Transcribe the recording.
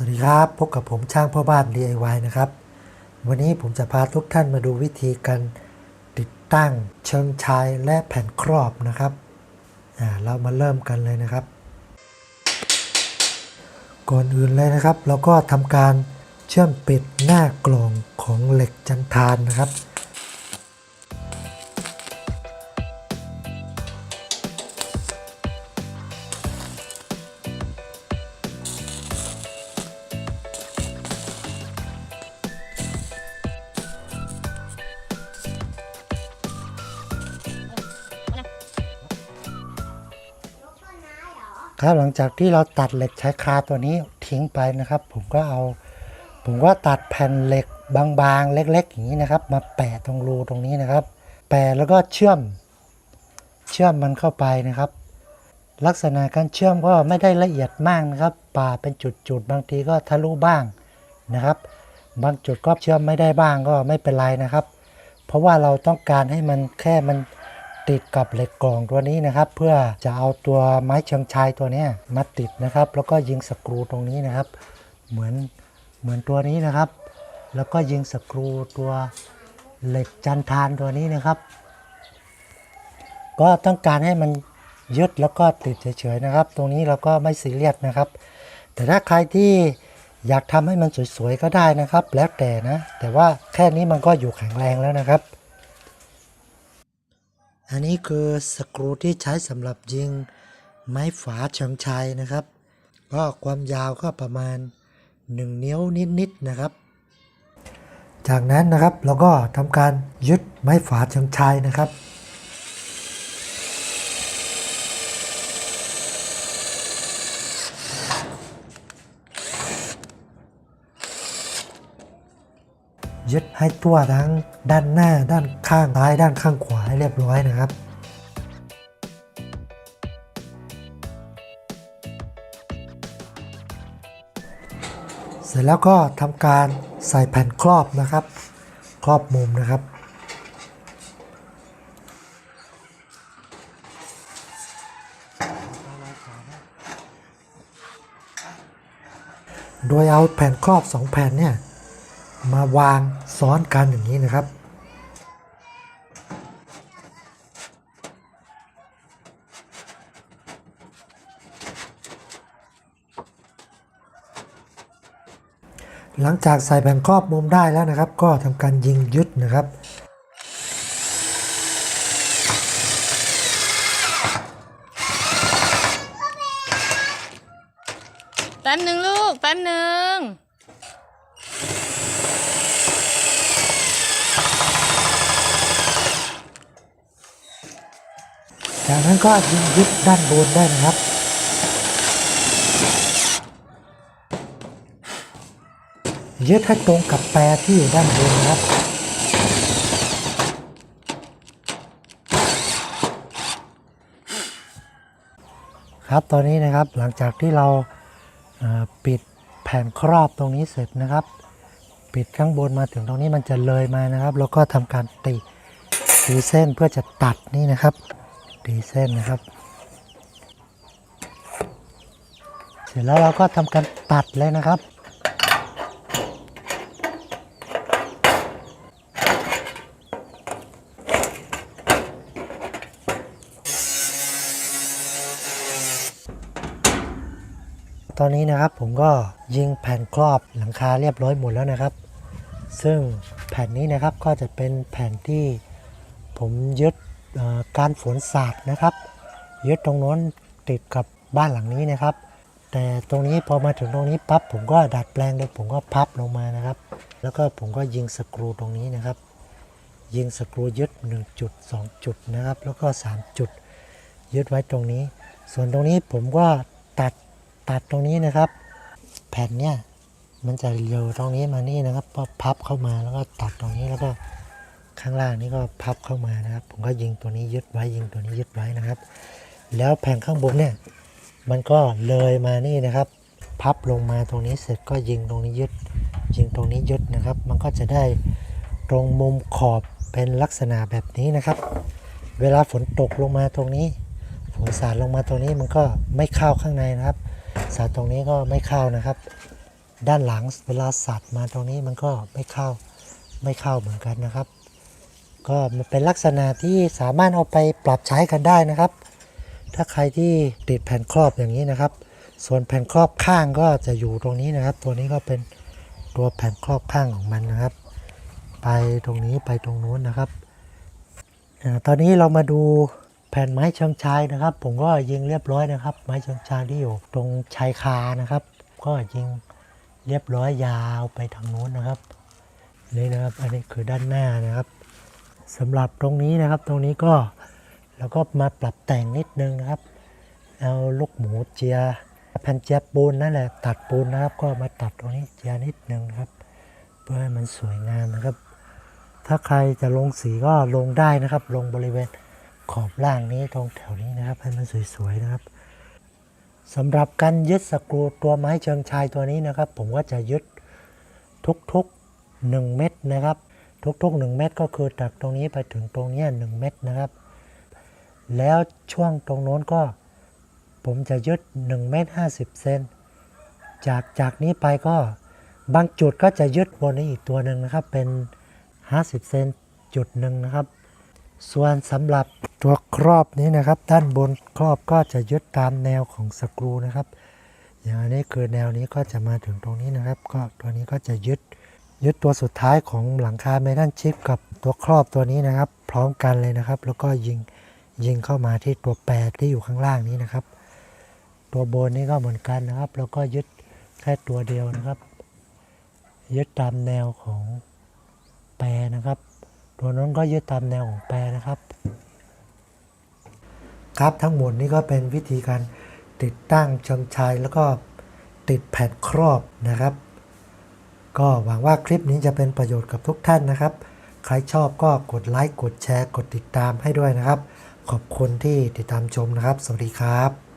วัสดีครับ พบกับผมช่างพ่อบ้าน DIY นะครับ วันนี้ผมจะพาทุกท่านมาดูวิธีการติดตั้งเชิงชายและแผ่นครอบนะครับอ่าเรามาเริ่มกันเลยนะครับ ก่อนอื่นเลยนะครับ เราก็ทำการเชื่อมปิดหน้ากล่องของเหล็กจันทานนะครับ ครับหลังจากที่เราตัดเหล็กใช้คาตัวนี้ทิ้งไปนะครับ ผมก็เอา ผมก็ตัดแผ่นเหล็กบางๆ เล็ก ๆ อย่างนี้นะครับ มาแปะตรงรูตรงนี้นะครับ แปะแล้วก็เชื่อม เชื่อมมันเข้าไปนะครับ ลักษณะการเชื่อมก็ไม่ได้ละเอียดมากนะครับป่าเป็นจุดๆบางทีก็ทะลุบ้างนะครับ บางจุดก็เชื่อมไม่ได้บ้างก็ไม่เป็นไรนะครับ เพราะว่าเราต้องการให้มันแค่มัน ติดกับเหล็กกล่องตัวนี้นะครับ เพื่อจะเอาตัวไม้เชิงชายตัวนี้มาติดนะครับ แล้วก็ยิงสกรูตรงนี้นะครับ เหมือนเหมือนตัวนี้นะครับ แล้วก็ยิงสกรูตัวเหล็กจันทานตัวนี้นะครับ ก็ต้องการให้มันยึดแล้วก็ติดเฉยๆนะครับ ตรงนี้เราก็ไม่ซีเรียสนะครับ แต่ถ้าใครที่อยากทำให้มันสวยๆก็ได้นะครับ แล้วแต่นะ แต่ว่าแค่นี้มันก็อยู่แข็งแรงแล้วนะครับ อันนี้คือสกรูที่ใช้สำหรับยิงไม้ฝาเชิงชัยนะครับ ก็ความยาวก็ประมาณ 1 นิ้วนิดๆนะครับ จากนั้นนะครับเราก็ทำการยึดไม้ฝาเชิงชัยนะครับ ยึดให้ทั่วทั้งด้านหน้าด้านข้างซ้ายด้านข้างขวาให้เรียบร้อยนะครับเสร็จแล้วก็ทำการใส่แผ่นครอบนะครับ ครอบมุมนะครับ โดยเอาแผ่นครอบสองแผ่นเนี่ย มาวางซ้อนกันอย่างนี้นะครับ หลังจากใส่แผ่นครอบมุมได้แล้วนะครับ ก็ทำการยิงยึดนะครับแป๊บหนึ่งลูกแป๊บหนึ่ง จากนั้นก็ยิงยึดด้านบนได้นะครับ ยึดให้ตรงกับแปรที่อยู่ด้านบนนะครับครับตอนนี้นะครับหลังจากที่เราเอ่อปิดแผ่นครอบตรงนี้เสร็จนะครับ ปิดข้างบนมาถึงตรงนี้มันจะเลยมานะครับ แล้วก็ทำการตีตีเส้นเพื่อจะตัดนี่นะครับ ตีเส้นนะครับ เสร็จแล้วเราก็ทำการตัดเลยนะครับตอนนี้นะครับผมก็ยิงแผ่นครอบหลังคาเรียบร้อยหมดแล้วนะครับ ซึ่งแผ่นนี้นะครับก็จะเป็นแผ่นที่ผมยึด การฝนสาดนะครับยึดตรงโน้นติดกับบ้านหลังนี้นะครับ แต่ตรงนี้พอมาถึงตรงนี้ปั๊บผมก็ดัดแปลงโดยผมก็พับลงมานะครับ แล้วก็ผมก็ยิงสกรูตรงนี้นะครับ ยิงสกรูยึด1จุด2จุดนะครับ แล้วก็ 3 จุด ยึดไว้ตรงนี้ ส่วนตรงนี้ผมก็ตัดตัดตรงนี้นะครับ แผ่นเนี่ยมันจะเร็วตรงนี้มานี่นะครับก็พับเข้ามาแล้วก็ตัดตรงนี้แล้วก็ ข้างล่างนี่ก็พับเข้ามานะครับ ผมก็ยิงตัวนี้ยึดไว้ยิงตัวนี้ยึดไว้นะครับ แล้วแผ่นข้างบนเนี่ยมันก็เลยมานี่นะครับ พับลงมาตรงนี้เสร็จก็ยิงตรงนี้ยึด ยิงตรงนี้ยึดนะครับ มันก็จะได้ตรงมุมขอบเป็นลักษณะแบบนี้นะครับ เวลาฝนตกลงมาตรงนี้ฝนสาดลงมาตรงนี้มันก็ไม่เข้าข้างในนะครับ สาดตรงนี้ก็ไม่เข้านะครับ ด้านหลังเวลาสัตว์มาตรงนี้มันก็ไม่เข้าไม่เข้าเหมือนกันนะครับ ก็มันเป็นลักษณะที่สามารถเอาไปปรับใช้กันได้นะครับ ถ้าใครที่ติดแผ่นครอบอย่างนี้นะครับ ส่วนแผ่นครอบข้างก็จะอยู่ตรงนี้นะครับ ตัวนี้ก็เป็นตัวแผ่นครอบข้างของมันนะครับ ไปตรงนี้ไปตรงนู้นนะครับตอนนี้เรามาดูแผ่นไม้เชิงชายนะครับ ผมก็ยิงเรียบร้อยนะครับ ไม้เชิงชายที่อยู่ตรงชายคานะครับ ก็ยิงเรียบร้อยยาวไปทางนู้นนะครับนี่นะครับ อันนี้คือด้านหน้านะครับ สำหรับตรงนี้นะครับตรงนี้ก็เราก็มาปรับแต่งนิดนึงนะครับเอาลูกหมูเจียแผ่นเจียปูนนั่นแหละตัดปูนนะครับ ก็มาตัดตรงนี้เจียนิดนึงนะครับ เพื่อให้มันสวยงามนะครับ ถ้าใครจะลงสีก็ลงได้นะครับ ลงบริเวณขอบล่างนี้ตรงแถวนี้นะครับ ให้มันสวยๆนะครับสำหรับการยึดสกรูตัวไม้เชิงชายตัวนี้นะครับ ผมก็จะยึดทุกๆ 1 เม็ดนะครับ ทุกๆ 1 เม็ดก็คือจากตรงนี้ไปถึงตรงนี้1เม็ดนะครับ แล้วช่วงตรงโน้นก็ ผมจะยึด1เมตร50 เซนจากจากนี้ไปก็บางจุดก็จะยึดบนนี้อีกตัวหนึ่งนะครับ เป็น 50 เซนจุดหนึ่งนะครับ ส่วนสำหรับตัวครอบนี้นะครับ ด้านบนครอบก็จะยึดตามแนวของสกรูนะครับ อย่างอันนี้คือแนวนี้ก็จะมาถึงตรงนี้นะครับ ก็ตัวนี้ก็จะยึด ยึดตัวสุดท้ายของหลังคาเมทัลชิปกับตัวครอบตัวนี้นะครับ พร้อมกันเลยนะครับ แล้วก็ยิงยิงเข้ามาที่ตัวแปรที่อยู่ข้างล่างนี้นะครับ ตัวบนนี้ก็เหมือนกันนะครับ แล้วก็ยึดแค่ตัวเดียวนะครับ ยึดตามแนวของแปรนะครับ ตัวนั้นก็ยึดตามแนวของแปรนะครับ ครับทั้งหมดนี้ก็เป็นวิธีการติดตั้งเชิงชายแล้วก็ติดแผ่นครอบนะครับ ก็หวังว่าคลิปนี้จะเป็นประโยชน์กับทุกท่านนะครับ ใครชอบก็กดไลค์ กดแชร์ กดติดตามให้ด้วยนะครับ ขอบคุณที่ติดตามชมนะครับ สวัสดีครับ